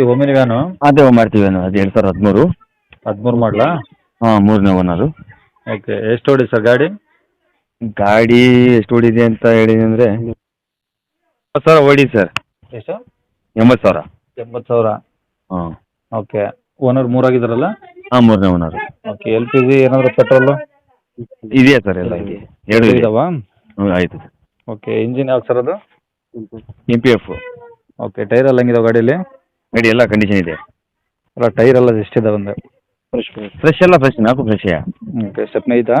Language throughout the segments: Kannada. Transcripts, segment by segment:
ಈ ಒಮ್ಮೆ ವ್ಯಾನು ಅದೇ ಮಾಡ್ತೀವಿ ನಾವು ಅದು ಎರಡು ಸಾವಿರದ ಹದಿಮೂರು. ಹದಿಮೂರು ಮಾಡಲಾ? ಹಾಂ ಮೂರನೇ ಓನರು ಓಕೆ ಎಷ್ಟು ಹೊಡಿ ಸರ್ ಗಾಡಿ? ಗಾಡಿ ಎಷ್ಟು ಓಡಿದೆ ಅಂತ ಹೇಳಿದೆ ಅಂದರೆ ಎಂಬತ್ತು ಸಾವಿರ ಓಡಿ ಸರ್. ಎಷ್ಟು? ಎಂಬತ್ತು ಸಾವಿರ. ಎಂಬತ್ತು ಸಾವಿರ. ಹಾಂ. ಓಕೆ ಓನರ್ ಮೂರಾಗಿದ್ದಾರಲ್ಲ? ಹಾಂ ಮೂರನೇ owner okay L P G ಏನಾದರೂ ಪೆಟ್ರೋಲು ಇದೆಯಾ ಸರ್ ಎಲ್ಲ ಇದೆ ಎರಡು ಇದೆ. ಇದಾವಾ? ಹ್ಞೂ ಆಯಿತು. ಓಕೆ ಇಂಜಿನ್ ಯಾವ್ದು ಸರ್ ಅದು? M P F okay tyre ಎಲ್ಲ ಹೆಂಗಿದಾವೆ ಗಾಡೀಲಿ? ಗಾಡಿ ಎಲ್ಲ ಕಂಡೀಷನ್ ಇದೆ. ಅಲ್ಲ ಟೈರ್ ಎಲ್ಲ ಇದೆ ಒಂದು ಫ್ರೆಶ್ ಫ್ರೆಶ್ ಎಲ್ಲ ಫ್ರೆಶ್ ನಾಲ್ಕು ಫ್ರೆಶ್ ಓಕೆ ಸ್ಟೆಪ್ನ ಐತಾ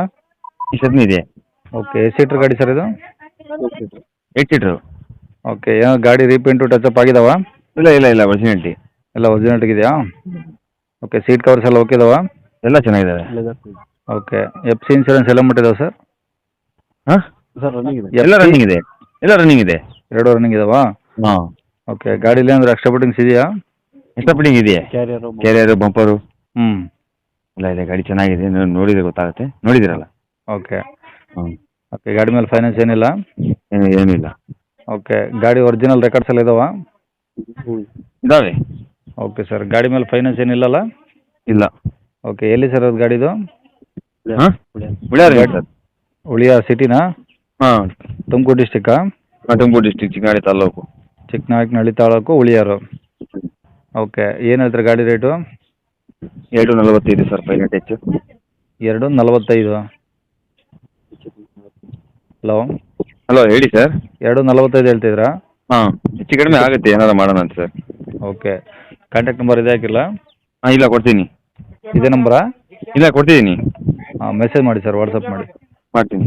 ಇಷ್ಟೊಂದು ಇದೆ? ಓಕೆ ಸೀಟರ್ ಸೀಟ್ರ್ ಗಾಡಿ ಸರ್ ಇದು? ಏಟ್ ಸೀಟ್ರು ಓಕೆ ಏನೋ ಗಾಡಿ ರೀಪೇಂಟು ಟಚಪ್ ಆಗಿದಾವ? ಇಲ್ಲ ಇಲ್ಲ ಇಲ್ಲ ಒರಿಜಿನಾಲಿಟಿ ಎಲ್ಲ ಒರಿಜಿನಲ್ ಇದೆಯಾ? ಓಕೆ ಸೀಟ್ ಕವರ್ಸ್ ಎಲ್ಲ ಓಕೆ ಇದಾವ? ಎಲ್ಲ ಚೆನ್ನಾಗಿದ್ದಾವೆ ಓಕೆ ಎಫ್ ಸಿ ಇನ್ಸೂರೆನ್ಸ್ ಎಲ್ಲ ಮುಟ್ಟಿದಾವೆ ಸರ್ ಹಾಂ ಎಲ್ಲ ರನ್ನಿಂಗ್ ಇದೆ. ಎಲ್ಲ ರನ್ನಿಂಗ್ ಇದೆ. ಎರಡು ರನ್ನಿಂಗ್ ಇದಾವಾ? ಹಾಂ. ಓಕೆ ಗಾಡೀಲಿ ಅಂದ್ರೆ ಎಕ್ಸ್ಟ್ರಾ ಬಿಟ್ಟಿಂಗ್ಸ್ ಇದೆಯಾ? ಎಕ್ಸ್ಟ್ರಾ ಫಿಟ್ಟಿಂಗ್ ಇದೆಯಾ? ಕ್ಯಾರಿಯರು ಬಂಪರು ಹ್ಞೂ ಇಲ್ಲ ಇಲ್ಲ ಗಾಡಿ ಚೆನ್ನಾಗಿದೆ ನೀವು ನೋಡಿದ್ರೆ ಗೊತ್ತಾಗುತ್ತೆ. ನೋಡಿದಿರಲ್ಲ? ಓಕೆ. ಹ್ಞೂ ಓಕೆ ಗಾಡಿ ಮೇಲೆ ಫೈನಾನ್ಸ್ ಏನಿಲ್ಲ? ಏನಿಲ್ಲ. ಏನೂ ಓಕೆ ಗಾಡಿ ಒರಿಜಿನಲ್ ರೆಕಾರ್ಡ್ಸ್ ಎಲ್ಲ ಇದಾವ? ಇದಾವೆ. ಓಕೆ ಸರ್ ಗಾಡಿ ಮೇಲೆ ಫೈನಾನ್ಸ್ ಏನಿಲ್ಲಲ್ಲ? ಇಲ್ಲ. ಓಕೆ ಎಲ್ಲಿ ಸರ್ ಅದು ಗಾಡಿದು? ಹಾಂ? ಉಳಿಯಾರ ಸರ್? ಉಳಿಯ ಸಿಟಿನಾ ಹಾಂ. ತುಮಕೂರು ಡಿಸ್ಟಿಕ್ಕಾ ತುಮಕೂರು ಡಿಸ್ಟಿಕ್ ಚಿಕ್ಕಾಡಿ ತಾಲೂಕು. ಚಿಕ್ಕನಾಯಕನಹಳ್ಳಿ ತಾಲೂಕು ಉಳಿಯಾರು. ಓಕೆ ಏನು ಹೇಳ್ತಾರೆ ಗಾಡಿ ರೇಟು? ಎರಡು ನಲವತ್ತೈದು ಸರ್ ಪೈಲಟ್ ಹೆಚ್ಚು ಎರಡು ನಲವತ್ತೈದು. ಹಲೋ? ಹಲೋ ಹೇಳಿ ಸರ್. ಎರಡು ನಲವತ್ತೈದು ಹೇಳ್ತಿದ್ರಾ ಹಾಂ ಹೆಚ್ಚು ಕಡಿಮೆ ಆಗುತ್ತೆ ಏನಾರು ಮಾಡೋಣ ಅಂತ ಸರ್. ಓಕೆ ಕಾಂಟ್ಯಾಕ್ಟ್ ನಂಬರ್ ಇದೆ ಹಾಕಿಲ್ಲ? ಹಾಂ ಇಲ್ಲ ಕೊಡ್ತೀನಿ. ಇದೇ ನಂಬರಾ? ಇಲ್ಲ ಕೊಡ್ತಿದ್ದೀನಿ ಹಾಂ ಮೆಸೇಜ್ ಮಾಡಿ ಸರ್ ವಾಟ್ಸಪ್ ಮಾಡಿ. ಮಾಡ್ತೀನಿ.